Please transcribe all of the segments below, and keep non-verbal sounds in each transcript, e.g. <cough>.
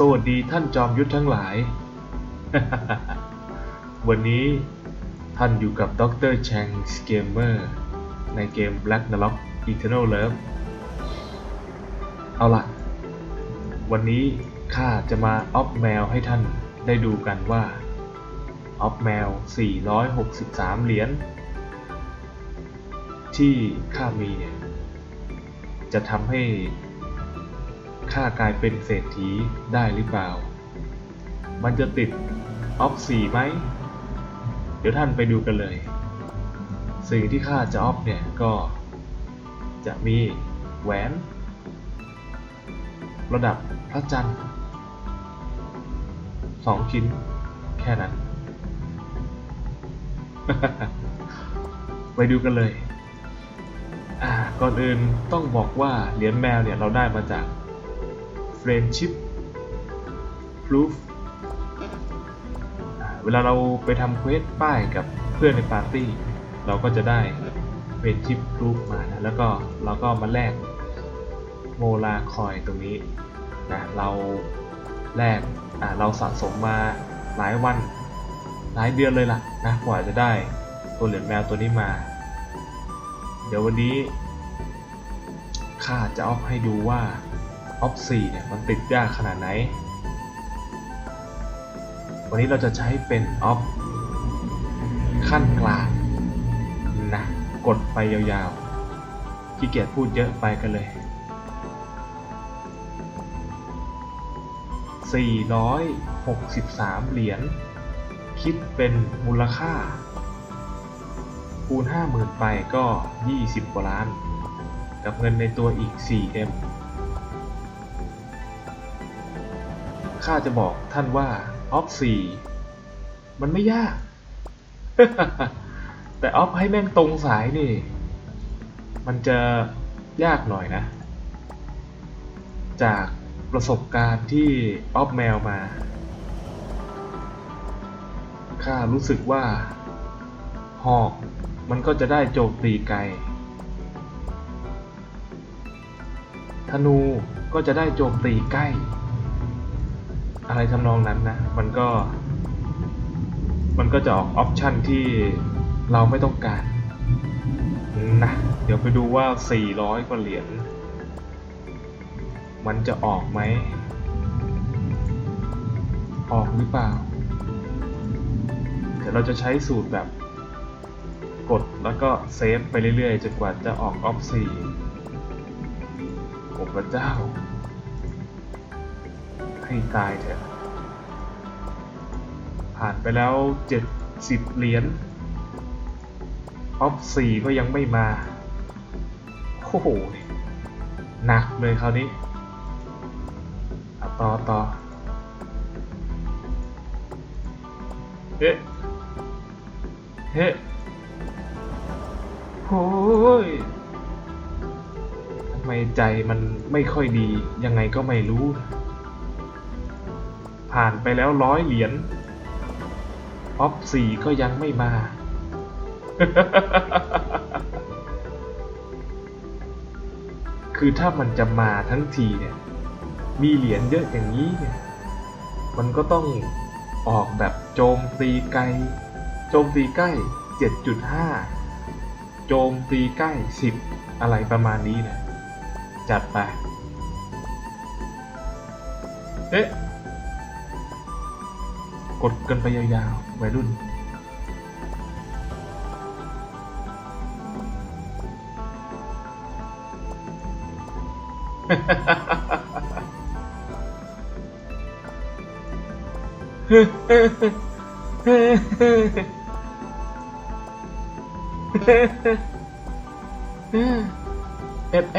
สวัสดีท่านจอมยุทธทั้งหลาย วันนี้ท่านอยู่กับดรแชงสเกมเมอร์ในเกม Black n a r o k Eternal Love เอาล่ะ วันนี้ข้าจะมาออฟแมวให้ท่านได้ดูกันว่าออฟแมว 463 เหรียญที่ข้ามีเนี่ยจะทำให้ ข้ากลายเป็นเศรษฐีได้หรือเปล่า มันจะติดออฟสี่ไหม เดี๋ยวท่านไปดูกันเลย สิ่งที่ข้าจะออฟเนี่ยก็จะมีแหวน ระดับพระจันทร์สองชิ้นแค่นั้น ไปดูกันเลยอ่าก่อนอื่นต้องบอกว่าเหรียญแมวเนี่ยเราได้มาจาก Friendship Proof เวลาเราไปทำเควสป้ายกับเพื่อนในปาร์ตี้ เราก็จะได้ Friendship Proof มานะแล้วก็เราก็มาแลกโมลาคอยตรงนี้นะเราแลกเราสะสมมาหลายวันหลายเดือนเลยล่ะนะกว่าจะได้ตัวเหรียญแมวตัวนี้มา เดี๋ยววันนี้ข้าจะออฟให้ดูว่า ออฟ4เนี่ยมันติดยากขนาดไหน วันนี้เราจะใช้เป็นออฟขั้นกลางนะกดไปยาวๆขี้เกียจพูดเยอะไปกันเลย 463 เหรียญ คิดเป็นมูลค่า คูณ 50,000 ไปก็ 20 กว่าล้าน กับเงินในตัวอีก 4M ข้าจะบอกท่านว่าออฟ4มันไม่ยาก แต่ออฟให้แม่งตรงสายนี่ มันจะยากหน่อยนะ จากประสบการณ์ที่ออฟแมวมา ข้ารู้สึกว่า หอกมันก็จะได้โจมตีไกล ธนูก็จะได้โจมตีใกล้ อะไรทำนองนั้นนะ มันก็ มันก็จะออกออปชันที่เราไม่ต้องการนะ เดี๋ยวไปดูว่า 400 กว่าเหรียญ มันจะออกไหม ออกหรือเปล่า เดี๋ยวเราจะใช้สูตรแบบกดแล้วก็เซฟไปเรื่อยๆจนกว่าจะออกออฟสี่โอ้พระเจ้า ให้ตายเถอะ ผ่านไปแล้ว70เหรียญออฟสี่ก็ยังไม่มา โอ้โห หนักเลยคราวนี้อะต่อต่อเฮ้เฮ้โอ้ยทำไมใจมันไม่ค่อยดี ยังไงก็ไม่รู้ ผ่านไปแล้วร้อยเหรียญออฟสี่ก็ยังไม่มา คือถ้ามันจะมาทั้งทีเนี่ย มีเหรียญเยอะอย่างนี้เนี่ย มันก็ต้องออกแบบโจมตีไกล โจมตีใกล้ 7.5 โจมตีใกล้ 10 อะไรประมาณนี้นะ จัดไป เอ๊ะ กดกันไปยาวๆวัยรุ่น เอ็ดแอ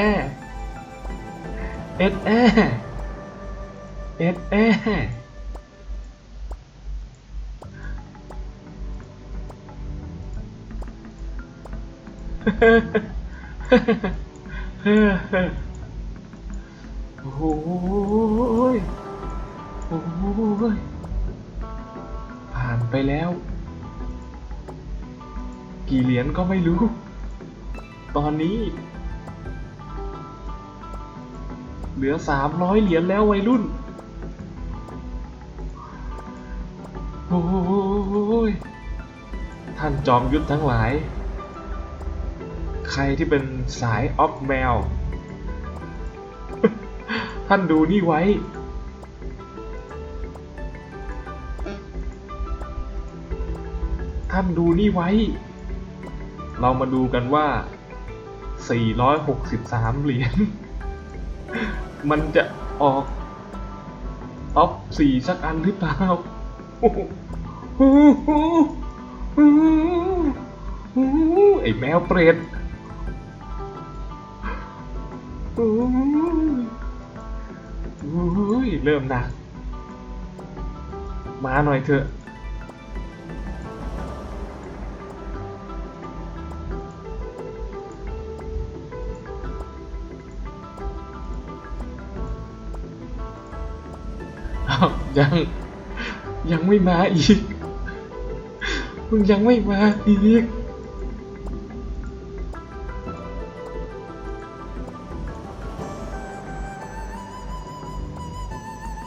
เอ็ดแอเอ็ดแอ โอ้โหโอ้ยผ่านไปแล้ว กี่เหรียญก็ไม่รู้ ตอนนี้ เหลือสามร้อยเหรียญแล้ววัยรุ่น โอ้ยท่านจอมยุทธทั้งหลาย ใครที่เป็นสายออฟแมว ท่านดูนี่ไว้ ท่านดูนี่ไว้ เรามาดูกันว่า 463 เหรียญ มันจะออกออฟสี่สักอันหรือเปล่าโอ้โหไอ้แมวเปรต อุ้ยเริ่มหนักมาหน่อยเถอะยัง ยังไม่มาอีก มึงยังไม่มาอีก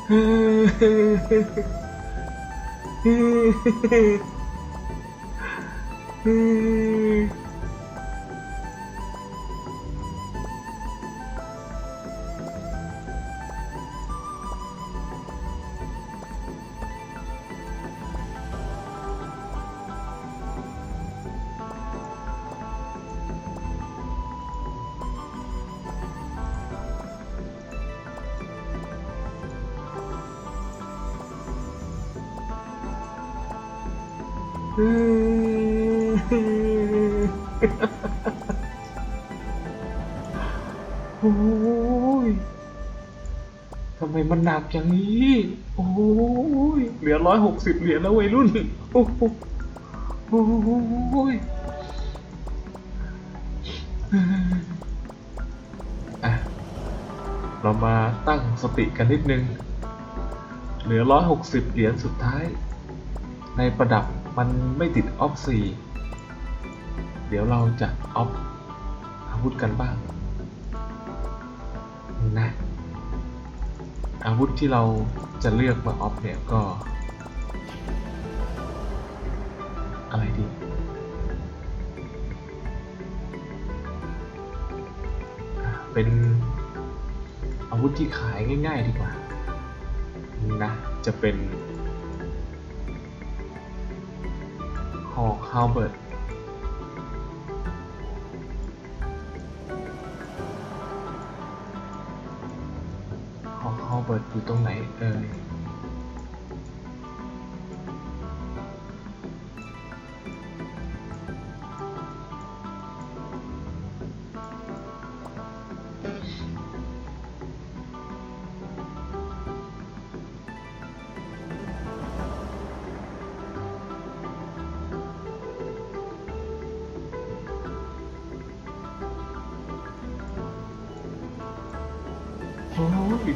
Hmm. <laughs> โอ้ยทำไมมันหนักอย่างนี้ โอ้ย เหลือร้อยหกสิบเหรียญแล้ววัยรุ่น โอ้โหโอ้ยอะเรามาตั้งสติกันนิดนึง เหลือร้อยหกสิบเหรียญสุดท้าย ในประดับ มันไม่ติดออฟซีเดี๋ยวเราจะออฟอาวุธกันบ้างนะอาวุธที่เราจะเลือกมาออฟเนี่ยก็ อะไรดีเป็นอาวุธที่ขายง่าย ๆ ดีกว่านะจะเป็น ฮาวเบิร์ตฮอคาวเบิร์ดอยู่ตรงไหนเอ่ย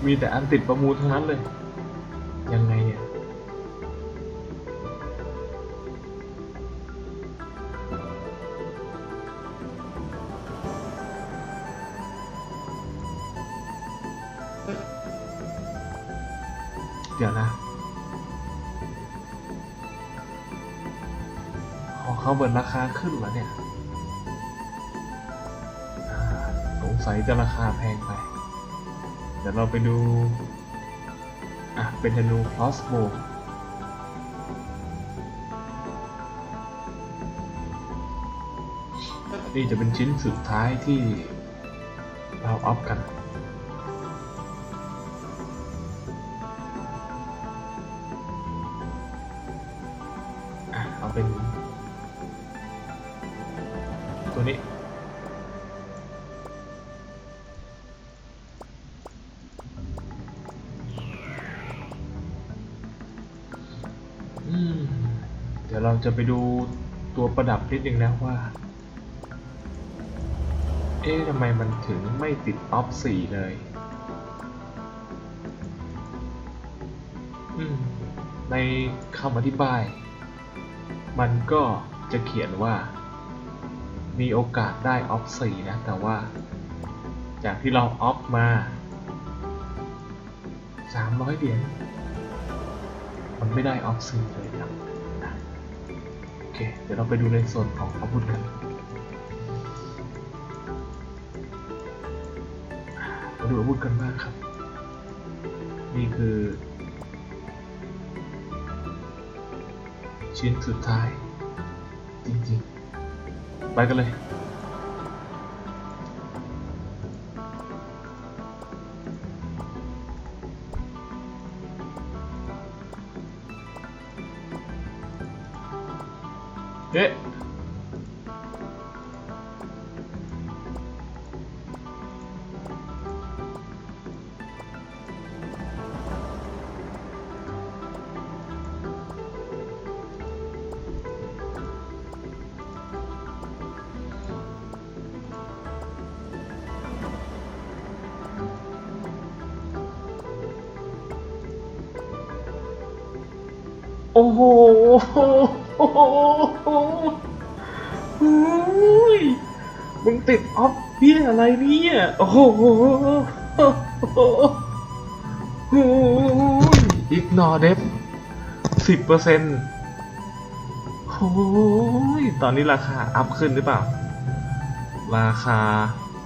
มีแต่อันติดประมูลทั้งนั้นเลย ยังไงเนี่ยเดี๋ยวนะ ของเขาเบิร์นราคาขึ้นเหรอเนี่ย สงสัยจะราคาแพงไป เดี๋ยวเราไปดู อะ เป็นธนู crossbow นี่จะเป็นชิ้นสุดท้ายที่เราออฟกัน ดี๋ยวเราจะไปดูตัวประดับนิดนึงนะว่า เอ๊ะทำไมมันถึงไม่ติดออฟสี่เลยอืมในคำอธิบาย มันก็จะเขียนว่า มีโอกาสได้ออฟสี่นะ แต่ว่า จากที่เราออฟมาสามร้อยเหรียญมันไม่ได้ออฟซีเลยครับ เค เดี๋ยวเราไปดูในส่วนของอาวุธกันมาดูอาวุธกันบ้างครับ นี่คือ ชิ้นสุดท้าย จริงๆ ไปกันเลย เอ๊ะ โอ้โหโอ้ยมึงติดออฟเบี้ยอะไรเนี่ย โอ้โหโอ้โหอ้ยอีกนอเดฟสิบเปอร์เซ็นต์โอ้ยตอนนี้ราคาอัพขึ้นหรือเปล่า ราคา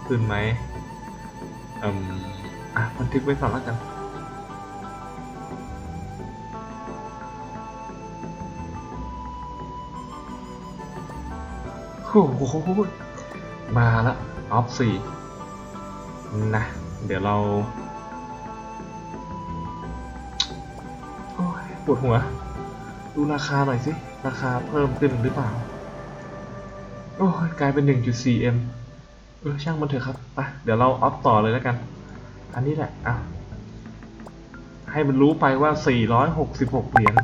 ขึ้นไหมอืมอะบันทึกไว้ก่อนแล้วกัน โอ้โหมาละออฟสี่นะ เดี๋ยวเราปวดหัว ดูราคาหน่อยสิ ราคาเพิ่มขึ้นหรือเปล่า โอ้ยกลายเป็น 1.4m เออช่างมันเถอะครับไปเดี๋ยวเราออฟต่อเลยแล้วกัน อันนี้แหละอะให้มันรู้ไปว่า 466 เหรียญ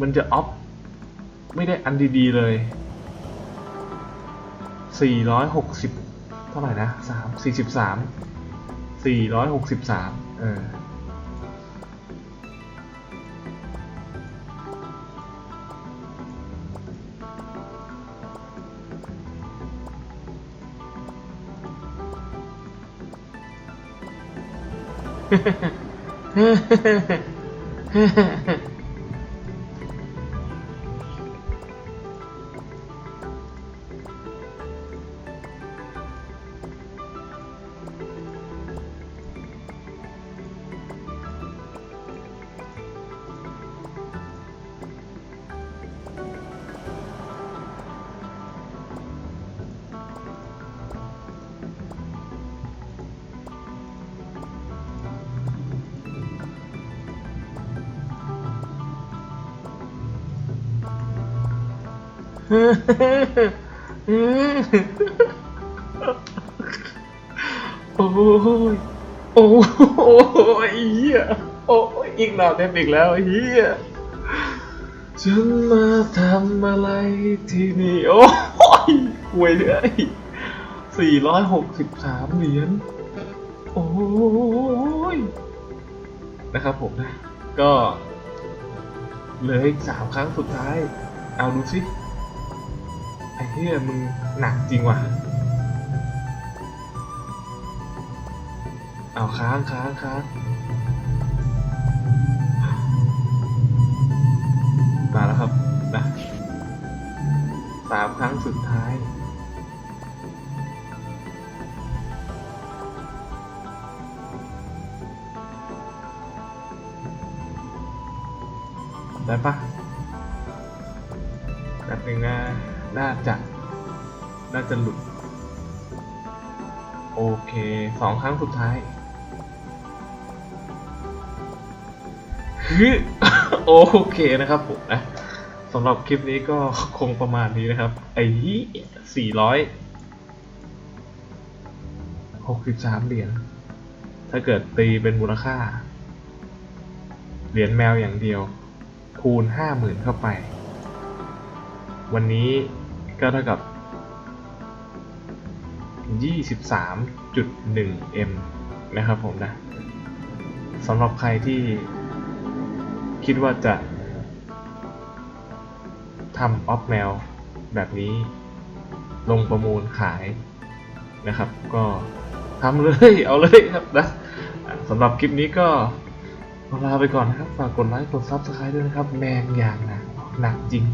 มันจะออฟ ไม่ได้อันดี ๆ เลย สี่ร้อยหกสิบเท่าไหร่นะสามสี่สิบสามสี่ร้อยหกสิบสา โอ้ยโอ้ยเฮียโอ้ยอีกหนาเต็มอีกแล้วเฮียฉันมาทำอะไรที่นี่ โอ้ยหวยเลยสี่ร้อยหกสิบสามเหรียญ โอ้ย นะครับผมนะ ก็เหลืออีกสามครั้งสุดท้าย เอาดูสิ อ้เหี้ยมึงหนักจริงว่ะเอาค้างค้างค้าง สองครั้งสุดท้ายโอเคนะครับผมนะสำหรับคลิปนี้ก็คงประมาณนี้นะครับ ไอ้สี่ร้อยหกสิบสามเหรียญ ถ้าเกิดตีเป็นมูลค่า เหรียญแมวอย่างเดียว คูณห้าหมื่นเข้าไป วันนี้ก็เท่ากับ 23.1m นะครับผมนะสำหรับใครที่คิดว่าจะทำออฟแมวแบบนี้ลงประมูลขายนะครับ ก็ทำเลยเอาเลยครับนะสำหรับคลิปนี้ก็ลาไปก่อนนะครับ ฝากกดไลค์กดซับสไครต์ด้วยนะครับ แมงอย่างหนักหนักจริง